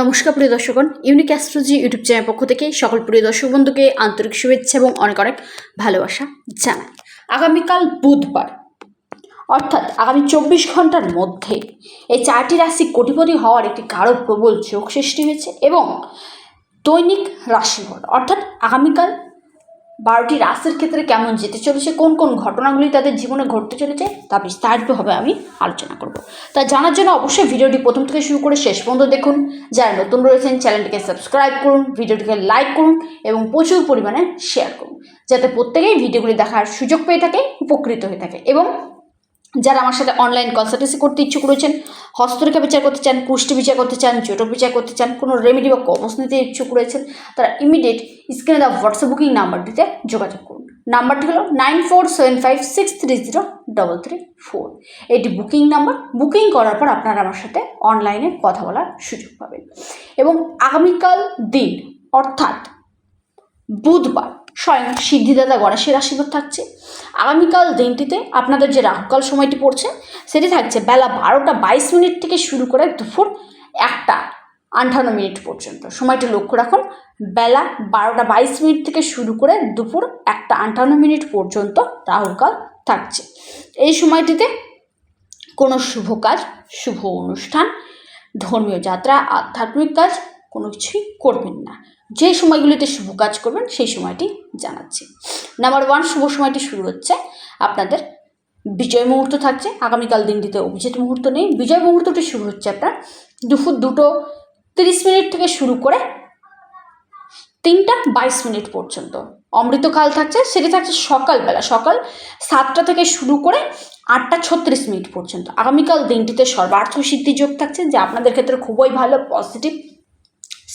নমস্কার প্রিয় দর্শকগণ ইউনিক অ্যাস্ট্রোলজি ইউটিউব চ্যানেল পক্ষ থেকে সকল প্রিয় দর্শক বন্ধুকে আন্তরিক শুভেচ্ছা এবং অনেক অনেক ভালোবাসা জানাই। আগামীকাল বুধবার, অর্থাৎ আগামী চব্বিশ ঘণ্টার মধ্যে এই চারটি রাশি কোটিপতি হওয়ার একটি গাঢ় প্রবল চোখ সৃষ্টি হয়েছে এবং দৈনিক রাশিফল, অর্থাৎ আগামীকাল বারোটি রাশির ক্ষেত্রে কেমন যেতে চলেছে, কোন কোন ঘটনাগুলি তাদের জীবনে ঘটতে চলেছে, তা বিস্তারিতভাবে আমি আলোচনা করব। তা জানার জন্য অবশ্যই ভিডিওটি প্রথম থেকে শুরু করে শেষ পর্যন্ত দেখুন। যারা নতুন রয়েছেন, চ্যানেলটিকে সাবস্ক্রাইব করুন, ভিডিওটিকে লাইক করুন এবং প্রচুর পরিমাণে শেয়ার করুন, যাতে প্রত্যেকেই ভিডিওগুলি দেখার সুযোগ পেয়ে থাকে, উপকৃত হয়ে থাকে এবং যারা আমার সাথে অনলাইন কনসালটেন্সি করতে ইচ্ছুক রয়েছেন, হস্তরেখা বিচার করতে চান, কুষ্টি বিচার করতে চান জোটক বিচার করতে চান, কোনো রেমেডি বা কবচ নিতে ইচ্ছুক রয়েছেন, তারা ইমিডিয়েট স্ক্রিনে দেওয়া হোয়াটসঅ্যাপ বুকিং নাম্বারটিতে যোগাযোগ করুন। নাম্বারটি হলো nine four seven five six three zero double three four এটি বুকিং নাম্বার। বুকিং করার পর আপনারা আমার সাথে অনলাইনে কথা বলার সুযোগ পাবেন। এবং আগামীকাল দিন, অর্থাৎ বুধবার স্বয়ং সিদ্ধিদাতা গণেশের আশীর্বাদ থাকছে। আগামীকাল দিনটিতে আপনাদের যে রাহুকাল সময়টি পড়ছে, সেটি থাকছে বেলা বারোটা বাইশ মিনিট থেকে শুরু করে দুপুর একটা আটান্ন মিনিট পর্যন্ত। সময়টি লক্ষ্য রাখুন, বেলা বারোটা বাইশ মিনিট থেকে শুরু করে দুপুর একটা আটান্ন মিনিট পর্যন্ত রাহুকাল থাকছে। এই সময়টিতে কোনো শুভ কাজ, শুভ অনুষ্ঠান, ধর্মীয় যাত্রা, আধ্যাত্মিক কাজ কোনো কিছুই করবেন না। যে সময়গুলিতে শুভ কাজ করবেন, সেই সময়টি জানাচ্ছি। নাম্বার ওয়ান শুভ সময়টি শুরু হচ্ছে। আপনাদের বিজয় মুহূর্ত থাকছে। আগামীকাল দিনটিতে অভিজিৎ মুহূর্ত নেই। বিজয় মুহূর্তটি শুরু হচ্ছে আপনার দুপুর দুটো তিরিশ মিনিট থেকে শুরু করে তিনটা বাইশ মিনিট পর্যন্ত। অমৃতকাল থাকছে, সেটি থাকছে সকালবেলা। সকাল সাতটা থেকে শুরু করে আটটা ছত্রিশ মিনিট পর্যন্ত। আগামীকাল দিনটিতে সর্বার্থ সিদ্ধি যোগ থাকছে, যা আপনাদের ক্ষেত্রে খুবই ভালো পজিটিভ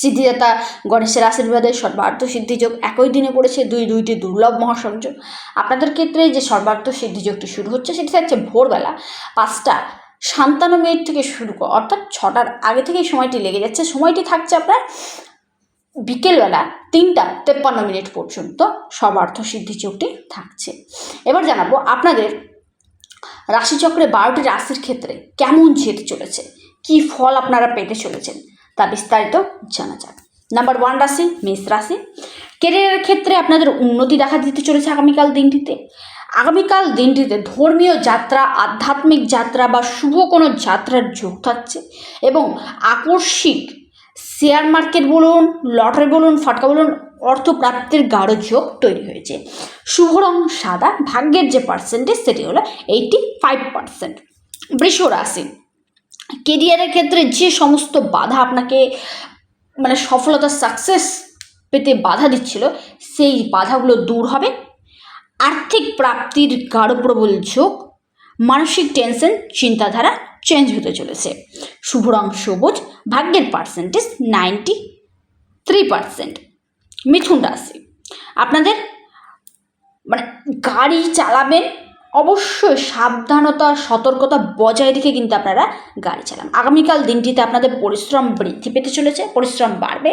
সিদ্ধিদাতা গণেশের আশীর্বাদে সর্বার্থ সিদ্ধিযোগ একই দিনে পড়েছে দুই দুইটি দুর্লভ মহাসংযোগ। আপনাদের ক্ষেত্রে যে সর্বার্থ সিদ্ধিযোগটি শুরু হচ্ছে, সেটি থাকছে ভোরবেলা পাঁচটা সান্তান্ন মিনিট থেকে শুরু অর্থাৎ ছটার আগে থেকেই সময়টি লেগে যাচ্ছে। সময়টি থাকছে আপনার বিকেলবেলা তিনটা তেপ্পান্ন মিনিট পর্যন্ত সর্বার্থ সিদ্ধিযোগটি থাকছে। এবার জানাব আপনাদের রাশিচক্রে বারোটি রাশির ক্ষেত্রে কেমন যেতে চলেছে? কি ফল আপনারা পেতে চলেছেন? তা বিস্তারিত জানা যাক। নাম্বার ওয়ান রাশি, মেষ রাশি। কেরিয়ারের ক্ষেত্রে আপনাদের উন্নতি দেখা দিতে চলেছে আগামীকাল দিনটিতে। আগামীকাল দিনটিতে ধর্মীয় যাত্রা, আধ্যাত্মিক যাত্রা বা শুভ কোনো যাত্রার যোগ থাকছে এবং আকস্মিক শেয়ার মার্কেট বলুন লটারি বলুন, ফাটকা বলুন, অর্থপ্রাপ্তির গাঢ় যোগ তৈরি হয়েছে। শুভ রং সাদা, ভাগ্যের যে পার্সেন্টেজ সেটি হলো এইটি ফাইভ পার্সেন্ট বৃষ রাশি কেরিয়ারের ক্ষেত্রে যে সমস্ত বাধা আপনাকে মানে সফলতা সাকসেস পেতে বাধা দিচ্ছিল, সেই বাধাগুলো দূর হবে। আর্থিক প্রাপ্তির গাঢ় ঝোঁক, মানসিক টেনশন চিন্তাধারা চেঞ্জ হতে চলেছে। শুভ রং সবুজ, ভাগ্যের পার্সেন্টেজ নাইনটি থ্রি পার্সেন্ট মিথুন রাশি। আপনাদের মানে গাড়ি চালাবেন অবশ্যই সাবধানতা, সতর্কতা বজায় রেখে কিন্তু আপনারা গাড়ি চালান। আগামীকাল দিনটিতে আপনাদের পরিশ্রম বৃদ্ধি পেতে চলেছে, পরিশ্রম বাড়বে,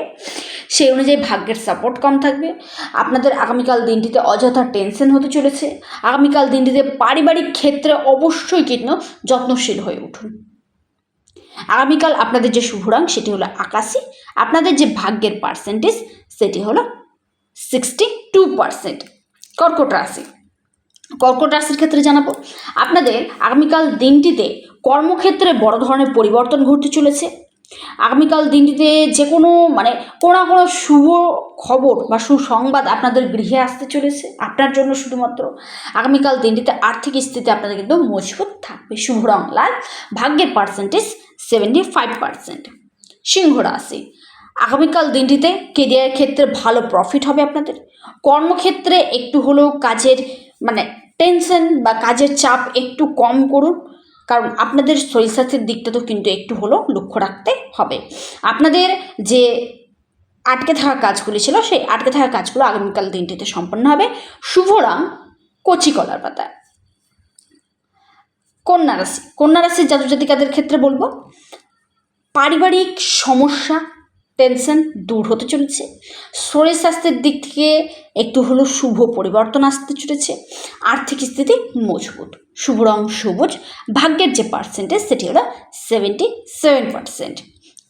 সেই অনুযায়ী ভাগ্যের সাপোর্ট কম থাকবে। আপনাদের আগামীকাল দিনটিতে অযথা টেনশন হতে চলেছে। আগামীকাল দিনটিতে পারিবারিক ক্ষেত্রে অবশ্যই কিন্তু যত্নশীল হয়ে উঠুন। আগামীকাল আপনাদের যে শুভরাং সেটি হলো আকাশি। আপনাদের যে ভাগ্যের পার্সেন্টেজ সেটি হলো সিক্সটি টু পার্সেন্ট কর্কট রাশি। কর্কট রাশির ক্ষেত্রে জানাব। আপনাদের আগামীকাল দিনটিতে কর্মক্ষেত্রে বড় ধরনের পরিবর্তন ঘটতে চলেছে। আগামীকাল দিনটিতে যে কোনো মানে কোনো কোনো শুভ খবর বা সুসংবাদ আপনাদের গৃহে আসতে চলেছে, আপনার জন্য শুধুমাত্র। আগামীকাল দিনটিতে আর্থিক স্থিতি আপনাদের কিন্তু মজবুত থাকবে। শুভ রং লাল, ভাগ্যের পার্সেন্টেজ সেভেন্টি ফাইভ পার্সেন্ট সিংহ রাশি, আগামীকাল দিনটিতে কেরিয়ারের ক্ষেত্রে ভালো প্রফিট হবে আপনাদের। কর্মক্ষেত্রে একটু হলেও কাজের মানে টেনশন বা কাজের চাপ একটু কম করুন। কারণ আপনাদের শরীর স্বাস্থ্যের দিকটা তো কিন্তু একটু হলেও লক্ষ্য রাখতে হবে। আপনাদের যে আটকে থাকা কাজগুলি ছিল, সেই আটকে থাকা কাজগুলো আগামীকাল দিনটিতে সম্পন্ন হবে। শুভ রং কচি কলার পাতা। কন্যা রাশি। কন্যা রাশির জাতক জাতিকাদের ক্ষেত্রে বলব, পারিবারিক সমস্যা টেনশন দূর হতে চলেছে। শরীর স্বাস্থ্যের দিক থেকে একটু হলেও শুভ পরিবর্তন আসতে চলেছে। আর্থিক স্থিতি মজবুত। শুভ রং সবুজ। ভাগ্যের যে পার্সেন্টেজ সেটি হলো সেভেন্টি সেভেন পার্সেন্ট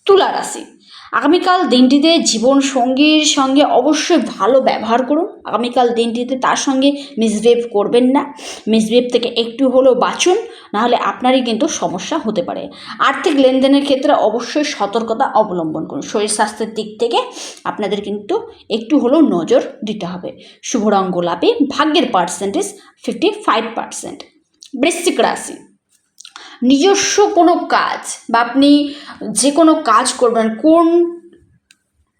তুলা রাশি। আগামীকাল দিনটিতে জীবন সঙ্গীর সঙ্গে অবশ্যই ভালো ব্যবহার করুন। আগামীকাল দিনটিতে তার সঙ্গে মিসবিহেভ করবেন না। মিসবিহেভ থেকে একটু হলেও বাঁচুন, নাহলে আপনারই কিন্তু সমস্যা হতে পারে। আর্থিক লেনদেনের ক্ষেত্রে অবশ্যই সতর্কতা অবলম্বন করুন। শরীর স্বাস্থ্যের দিক থেকে আপনাদের কিন্তু একটু হলেও নজর দিতে হবে। শুভ রং গোলাপি, ভাগ্যের পার্সেন্টেজ ফিফটি ফাইভ পার্সেন্ট বৃশ্চিক রাশি। নিজস্ব কোনো কাজ বা আপনি যে কোনো কাজ করবেন, কোন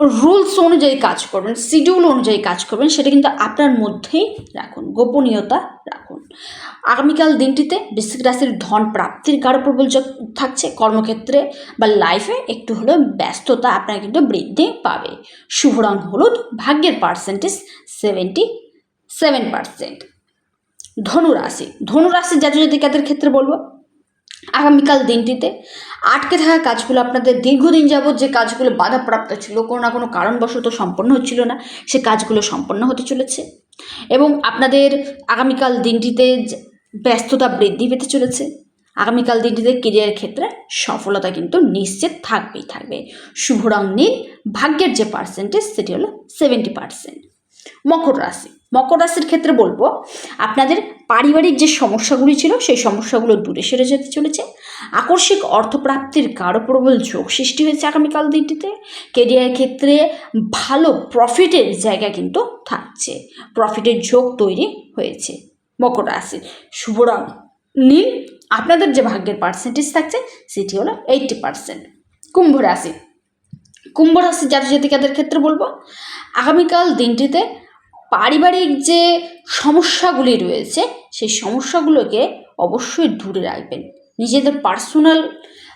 রুলস অনুযায়ী কাজ করবেন, শিডিউল অনুযায়ী কাজ করবেন, সেটা কিন্তু আপনার মধ্যেই রাখুন, গোপনীয়তা রাখুন। আগামীকাল দিনটিতে বৃশ্চিক রাশির ধন প্রাপ্তির গাঢ় প্রবল থাকছে, কর্মক্ষেত্রে বা লাইফে একটু হলেও ব্যস্ততা আপনার কিন্তু বৃদ্ধি পাবে। শুভ রং হলুদ, ভাগ্যের পার্সেন্টেজ সেভেন্টি সেভেন পার্সেন্ট ধনুরাশি ধনুরাশির জাতীয় জাতিকাদের ক্ষেত্রে বলব আগামীকাল দিনটিতে আটকে থাকা কাজগুলো আপনাদের দীর্ঘদিন যাবৎ যে কাজগুলো বাধাপ্রাপ্ত ছিল, কোনো না কোনো কারণবশত সম্পন্ন হচ্ছিল না, সে কাজগুলো সম্পন্ন হতে চলেছে এবং আপনাদের আগামীকাল দিনটিতে ব্যস্ততা বৃদ্ধি পেতে চলেছে। আগামীকাল দিনটিতে কেরিয়ার ক্ষেত্রে সফলতা কিন্তু নিশ্চিত থাকবেই থাকবে। শুভ রং নীল, ভাগ্যের যে পার্সেন্টেজ সেটি হলো সেভেন্টি পার্সেন্ট মকর রাশি। মকর রাশির ক্ষেত্রে বলব, আপনাদের পারিবারিক যে সমস্যাগুলি ছিল, সেই সমস্যাগুলো দূরে সরে যেতে চলেছে। আকস্মিক অর্থপ্রাপ্তির গাঢ় প্রবল যোগ সৃষ্টি হয়েছে আগামীকাল দিনটিতে। কেরিয়ার ক্ষেত্রে ভালো প্রফিটের জায়গা কিন্তু থাকছে। প্রফিটের যোগ তৈরি হয়েছে মকর রাশির। শুভ নীল, আপনাদের যে ভাগ্যের পার্সেন্টেজ থাকছে, সেটি হলো এইটটি পার্সেন্ট কুম্ভ রাশি। কুম্ভ জাতি জাতিকাদের ক্ষেত্রে বলব, আগামীকাল দিনটিতে পারিবারিক যে সমস্যাগুলি রয়েছে, সেই সমস্যাগুলোকে অবশ্যই দূরে রাখবেন। নিজেদের পার্সোনাল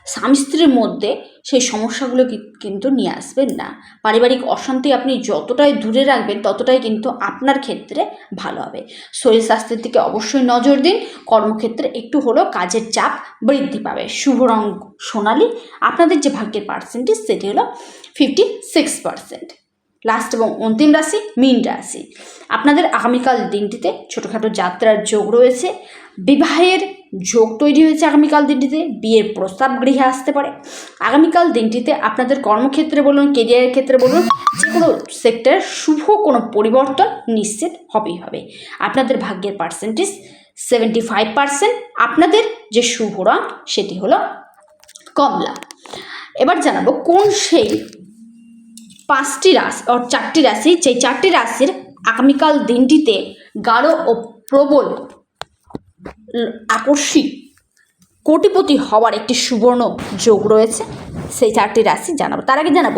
স্বামী স্ত্রীর মধ্যে সেই সমস্যাগুলো কিন্তু নিয়ে আসবেন না। পারিবারিক অশান্তি আপনি যতটাই দূরে রাখবেন, ততটাই কিন্তু আপনার ক্ষেত্রে ভালো হবে। শরীর স্বাস্থ্যের দিকে অবশ্যই নজর দিন। কর্মক্ষেত্রে একটু হলেও কাজের চাপ বৃদ্ধি পাবে। শুভ রং সোনালি। আপনাদের যে ভাগ্যের পার্সেন্টেজ সেটি হলো ফিফটি সিক্স পার্সেন্ট লাস্ট এবং অন্তিম রাশি, মীন রাশি। আপনাদের আগামীকাল দিনটিতে ছোটোখাটো যাত্রার যোগ রয়েছে। বিবাহের যোগ তৈরি হয়েছে আগামীকাল দিনটিতে, বিয়ের প্রস্তাব গৃহে আসতে পারে। আগামীকাল দিনটিতে আপনাদের কর্মক্ষেত্রে বলুন কেরিয়ারের ক্ষেত্রে বলুন, যে কোনো সেক্টরে শুভ কোনো পরিবর্তন নিশ্চিত হবেই হবে। আপনাদের ভাগ্যের পার্সেন্টেজ সেভেন্টি ফাইভ পার্সেন্ট আপনাদের যে শুভ রং সেটি হলো কমলা। এবার জানাব কোন সেই পাঁচটি রাশি ও চারটি রাশি সেই চারটি রাশির আগামীকাল দিনটিতে গাঢ় ও প্রবল আকস্মিক কোটিপতি হওয়ার একটি সুবর্ণ যোগ রয়েছে, সেই চারটি রাশি জানাব। তার আগে জানাব,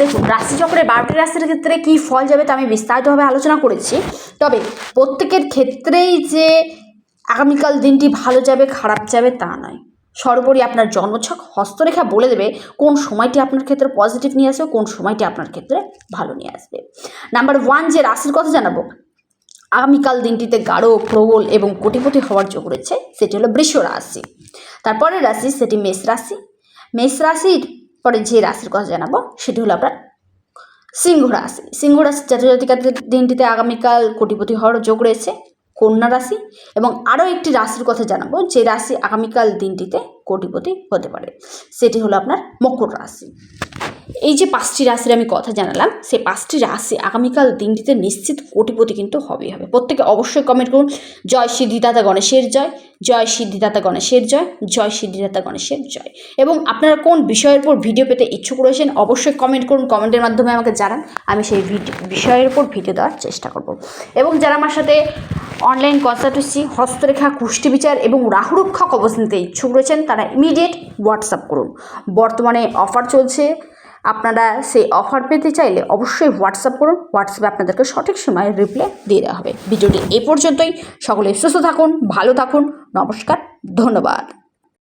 দেখুন রাশিচক্রের বারোটি রাশির ক্ষেত্রে কী ফল যাবে তা আমি বিস্তারিতভাবে আলোচনা করেছি, তবে প্রত্যেকের ক্ষেত্রেই যে আগামীকাল দিনটি ভালো যাবে, খারাপ যাবে তা নয়। সর্বোপরি আপনার জন্মছক হস্তরেখা বলে দেবে কোন সময়টি আপনার ক্ষেত্রে পজিটিভ নিয়ে আসবে কোন সময়টি আপনার ক্ষেত্রে ভালো নিয়ে আসবে। নাম্বার ওয়ান যে রাশির কথা জানাব, আগামীকাল দিনটিতে গাঢ়, প্রবল এবং কোটিপতি হওয়ার যোগ রয়েছে, সেটি হলো বৃষ রাশি। তারপরের রাশি, সেটি মেষ রাশি। মেষ রাশির পরে যে রাশির কথা জানাব, সেটি হলো আপনার সিংহ রাশি। সিংহ রাশি জাতীয় জাতিকাদের দিনটিতে আগামীকাল কোটিপতি হওয়ার যোগ রয়েছে কন্যা রাশি এবং আরও একটি রাশির কথা জানাব, যে রাশি আগামীকাল দিনটিতে কোটিপতি হতে পারে। সেটি হলো আপনার মকর রাশি। এই যে পাঁচটি রাশির আমি কথা জানালাম, সেই পাঁচটি রাশি আগামীকাল দিনটিতে নিশ্চিত কোটিপতি কিন্তু হবেই হবে। প্রত্যেকে অবশ্যই কমেন্ট করুন, জয় সিদ্ধিদাতা গণেশের জয় জয় সিদ্ধিদাতা গণেশের জয় জয় সিদ্ধিদাতা গণেশের জয়। এবং আপনারা কোন বিষয়ের উপর ভিডিও পেতে ইচ্ছুক রয়েছেন, অবশ্যই কমেন্ট করুন কমেন্টের মাধ্যমে আমাকে জানান, আমি সেই বিষয়ের উপর ভিডিও দেওয়ার চেষ্টা করব। এবং যারা আমার সাথে অনলাইন কনসালটেন্সি হস্তরেখা, কুষ্টি বিচার এবং রাহুরক্ষা কবচ নিতে ইচ্ছুক রয়েছেন, তারা ইমিডিয়েট হোয়াটসঅ্যাপ করুন। বর্তমানে অফার চলছে আপনারা সেই অফার পেতে চাইলে অবশ্যই হোয়াটসঅ্যাপ করুন। হোয়াটসঅ্যাপে আপনাদেরকে সঠিক সময়ে রিপ্লাই দিয়ে দেওয়া হবে। ভিডিওটি এ পর্যন্তই। সকলে সুস্থ থাকুন, ভালো থাকুন। নমস্কার, ধন্যবাদ।